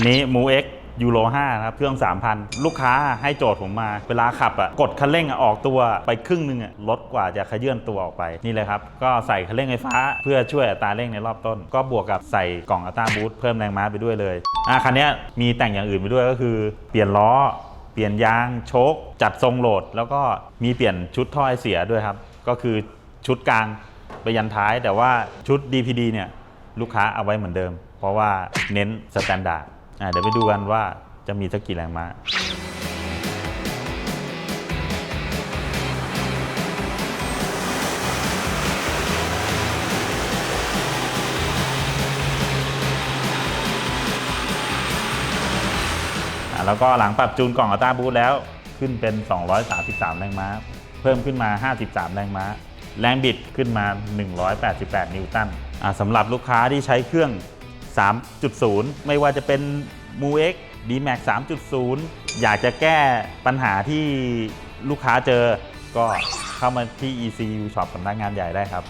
วันนี้มูเอ็กยูโร5นะครับ เครื่อง 3,000 ลูกค้าให้โจทย์ผมมา เวลาขับอะกดคันเร่งอะออกตัวไปครึ่งหนึงอะลดกว่าจะขยื่นตัวออกไปนี่เลยครับ ก็ใส่คันเร่งไฟฟ้า เพื่อช่วยอัตราเร่งในรอบต้น ก็บวกกับใส่กล่องอัตราบูสต์เพิ่มแรงม้าไปด้วยเลยอะคันนี้มีแต่งอย่างอื่นไปด้วยก็คือ เปลี่ยนล้อ เปลี่ยนยางโชคจัดทรงโหลด แล้วก็มีเปลี่ยนชุดท่อไอเสียด้วยครับ ก็คือชุดกลางไปยันท้ายแต่ว่าชุด DPD เนี่ยลูกค้าเอาไว้เหมือนเดิม เพราะว่าเน้นสแตนดาร์ด อะเดี๋ยวไปดูกันว่าจะมีสักกี่แรงม้าอะแล้วก็หลังปรับจูนกล่องอัลต้าบูทแล้วขึ้นเป็น 233 แรงม้า เพิ่มขึ้นมา 53 แรงม้า แรงบิดขึ้นมา 188 นิวตันอะสำหรับลูกค้าที่ใช้เครื่อง 3.0 ไม่ว่าจะเป็น m u x D-Max 3.0 อยากจะแก้ปัญหาที่ลูกค้าเจอ ก็เข้ามาที่ ECU Shop สำนักงานใหญ่ได้ครับ